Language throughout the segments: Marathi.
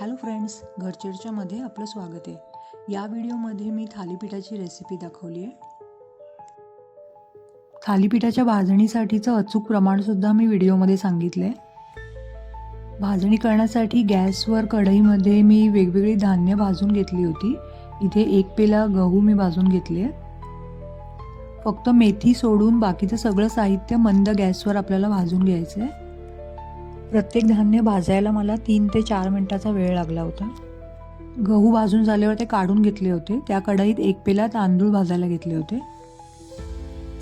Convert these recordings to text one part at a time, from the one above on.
हॅलो फ्रेंड्स घरचर्चामध्ये आपलं स्वागत आहे. या व्हिडिओमध्ये मी थालीपीठाची रेसिपी दाखवली आहे. थालीपीठाच्या भाजणीसाठीचं अचूक प्रमाणसुद्धा मी व्हिडिओमध्ये सांगितलं आहे भाजणी करण्यासाठी गॅसवर कढईमध्ये मी वेगवेगळी धान्य भाजून घेतली होती. इथे एक पेला गहू मी भाजून घेतले आहे. फक्त मेथी सोडून बाकीचं सगळं साहित्य मंद गॅसवर आपल्याला भाजून घ्यायचं आहे प्रत्येक धान्य भाजायला मला तीन ते चार मिनटाचा वेळ लागला होता. गहू भाजून झाल्यावर ते काढून घेतले होते. त्या कढईत एक पेला तांदूळ भाजायला घेतले होते.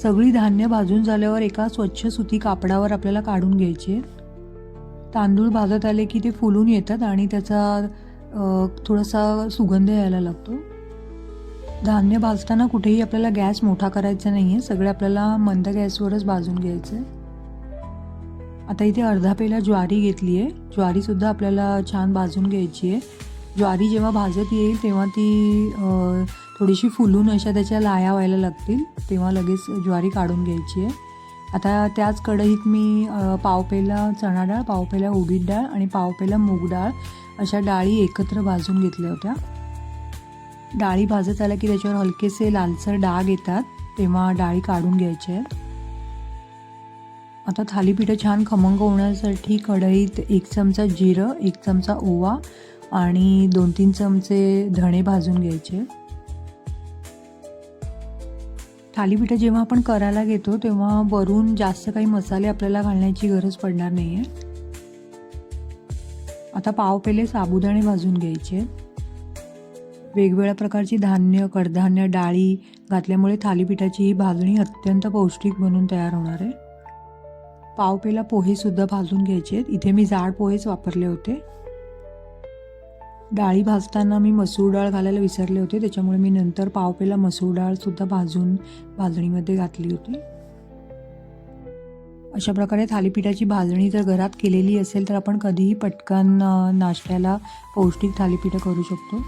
सगळी धान्य भाजून झाल्यावर एका स्वच्छ सुती कापडावर आपल्याला काढून घ्यायचे तांदूळ भाजत आले की ते फुलून येतात आणि त्याचा थोडासा सुगंध यायला लागतो. धान्य भाजताना कुठेही आपल्याला गॅस मोठा करायचा नाही आहे सगळे आपल्याला मंद गॅसवरच भाजून घ्यायचं. आहे आता इथे अर्धा पेला ज्वारी घेतली आहे ज्वारीसुद्धा आपल्याला छान भाजून घ्यायची आहे ज्वारी जेव्हा भाजत येईल तेव्हा ती थोडीशी फुलून अशा त्याच्या लाया व्हायला लागतील तेव्हा लगेच ज्वारी काढून घ्यायची आहे आता त्याच कढईत मी पावपेला पाव पेला चणा डाळ पाव पेला उडीद डाळ आणि पाव पेला मूग डाळ अशा डाळी एकत्र भाजून घेतल्या होत्या. डाळी भाजत आल्या की त्याच्यावर हलकेसे लालसर डाग येतात तेव्हा डाळी काढून घ्यायची. आहेत आता थालीपीठं छान खमंग होण्यासाठी कढईत एक चमचा जिरं एक चमचा ओवा आणि दोन तीन चमचे धणे भाजून घ्यायचे. थालीपीठं जेव्हा आपण करायला घेतो तेव्हा वरून जास्त काही मसाले आपल्याला घालण्याची गरज पडणार नाही आहे आता पाव पेले साबुदाणे भाजून घ्यायचे. वेगवेगळ्या प्रकारची धान्य कडधान्य डाळी घातल्यामुळे थालीपीठाची ही भाजणी अत्यंत पौष्टिक बनून तयार होणार आहे. पाव पेला पोहेसुद्धा भाजून घ्यायचे. आहेत इथे मी जाड पोहेच वापरले होते. डाळी भाजताना मी मसूर डाळ घालायला विसरले होते. त्याच्यामुळे मी नंतर पाव पेला मसूर डाळसुद्धा भाजून भाजणीमध्ये घातली होती. अशा प्रकारे थालीपीठाची भाजणी जर घरात केलेली असेल तर आपण कधीही पटकन नाश्त्याला पौष्टिक थालीपीठं करू शकतो.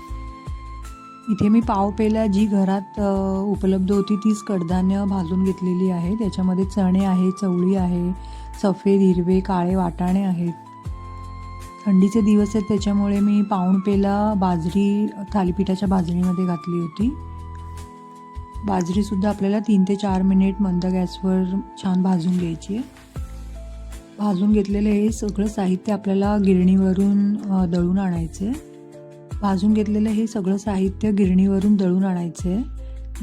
इथे मी पाव पेला जी घरात उपलब्ध होती तीच कडधान्य भाजून घेतलेली आहे. त्याच्यामध्ये चणे आहे चवळी आहे सफेद हिरवे काळे वाटाणे आहेत. थंडीचे दिवस आहेत त्याच्यामुळे मी पाऊण पेला बाजरी थालीपीठाच्या भाजणीमध्ये घातली होती. बाजरीसुद्धा आपल्याला तीन ते चार मिनिट मंद गॅसवर छान भाजून घ्यायची आहे. भाजून घेतलेलं हे सगळं साहित्य आपल्याला गिरणीवरून दळून आणायचं आहे. भाजून घेतलेलं हे सगळं साहित्य गिरणीवरून दळून आणायचं आहे.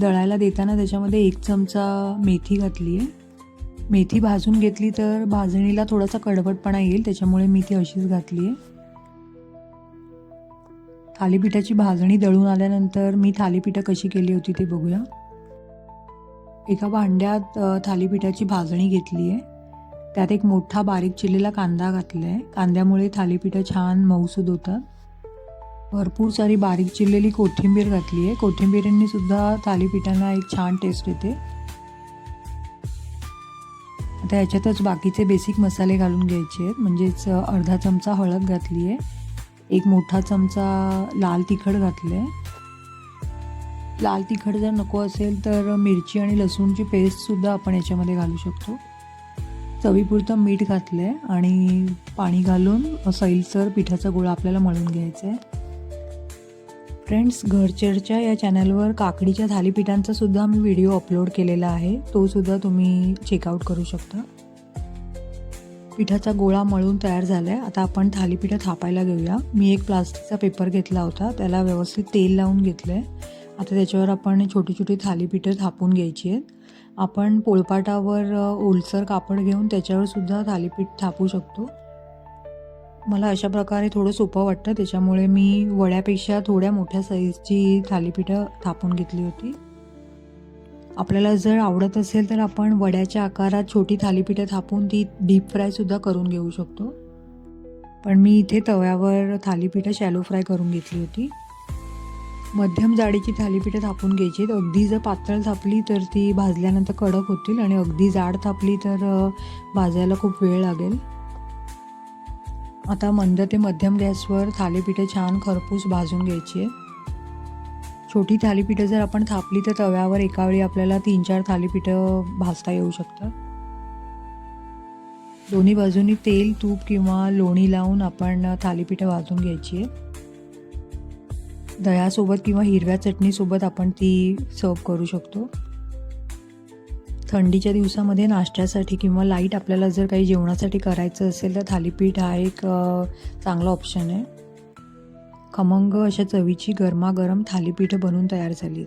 दळायला देताना त्याच्यामध्ये एक चमचा मेथी घातली आहे. मेथी भाजून घेतली तर भाजणीला थोडासा कडवटपणा येईल त्याच्यामुळे मी ती अशीच घातली आहे थालीपीठाची भाजणी दळून आल्यानंतर मी थालीपीठं कशी केली होती ते बघूया. एका भांड्यात थालीपीठाची भाजणी घेतली आहे त्यात एक मोठा बारीक चिरलेला कांदा घातला आहे कांद्यामुळे थालीपीठं छान मऊसूद होतात. भरपूर सारी बारीक चिरलेली कोथिंबीर घातली आहे कोथिंबीरींनीसुद्धा थालीपीठांना एक छान टेस्ट येते. आता ह्याच्यातच बाकीचे बेसिक मसाले घालून घ्यायचे आहेत. म्हणजेच अर्धा चमचा हळद घातली आहे एक मोठा चमचा लाल तिखट घातलं आहे लाल तिखट जर नको असेल तर मिरची आणि लसूणची पेस्टसुद्धा आपण याच्यामध्ये घालू शकतो. चवीपुरतं मीठ घातलं आहे आणि पाणी घालून सैलसर पिठाचा गोळा आपल्याला मळून घ्यायचा आहे फ्रेंड्स घरचेडच्या या चॅनलवर काकडीच्या थालीपीठांचा सुद्धा मी व्हिडिओ अपलोड केलेला आहे. तो सुद्धा तुम्ही चेकआउट करू शकता. पिठाचा गोळा मळून तयार झाला आहे आता आपण थालीपीठं थापायला घेऊया. मी एक प्लास्टिकचा पेपर घेतला होता. त्याला व्यवस्थित तेल लावून घेतलं आहे आता त्याच्यावर आपण छोटी छोटी थालीपीठं थापून घ्यायची आहेत. आपण पोळपाटावर ओलसर कापड घेऊन त्याच्यावर सुद्धा थालीपीठ थापू शकतो. मला अशा प्रकारे थोडं सोपं वाटतं. त्याच्यामुळे मी वड्यापेक्षा थोड्या मोठ्या साईजची थालीपीठं थापून घेतली होती. आपल्याला जर आवडत असेल तर आपण वड्याच्या आकारात छोटी थालीपीठं थापून ती डीप फ्रायसुद्धा करून घेऊ शकतो. पण मी इथे तव्यावर थालीपीठं शॅलो फ्राय करून घेतली होती. मध्यम जाडीची थालीपीठं थापून घ्यायची. अगदी जर पातळ थापली तर ती भाजल्यानंतर कडक होतील आणि अगदी जाड थापली तर भाजायला खूप वेळ लागेल. आता मंद ते मध्यम गॅसवर थालीपीठं छान खरपूस भाजून घ्यायची आहे. छोटी थालीपीठं जर आपण थापली तर तव्यावर एकावेळी आपल्याला तीन चार थालीपीठं भाजता येऊ शकतात. दोन्ही बाजूनी तेल तूप किंवा लोणी लावून आपण थालीपीठं भाजून घ्यायची आहे. दह्यासोबत किंवा हिरव्या चटणीसोबत आपण ती सर्व करू शकतो. थंडीच्या दिवसामध्ये नाश्त्यासाठी किंवा लाइट आपल्याला जर काही जेवणासाठी करायचं असेल तर थालीपीठ हा एक चांगला ऑप्शन आहे. खमंग अशा चवीची गरमागरम थालीपीठं बनवून तयार झाली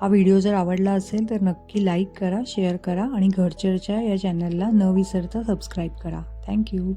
हा व्हिडिओ जर आवडला असेल तर नक्की लाईक करा शेअर करा आणि घरचर्चा या चॅनलला न विसरता सबस्क्राईब करा. थँक्यू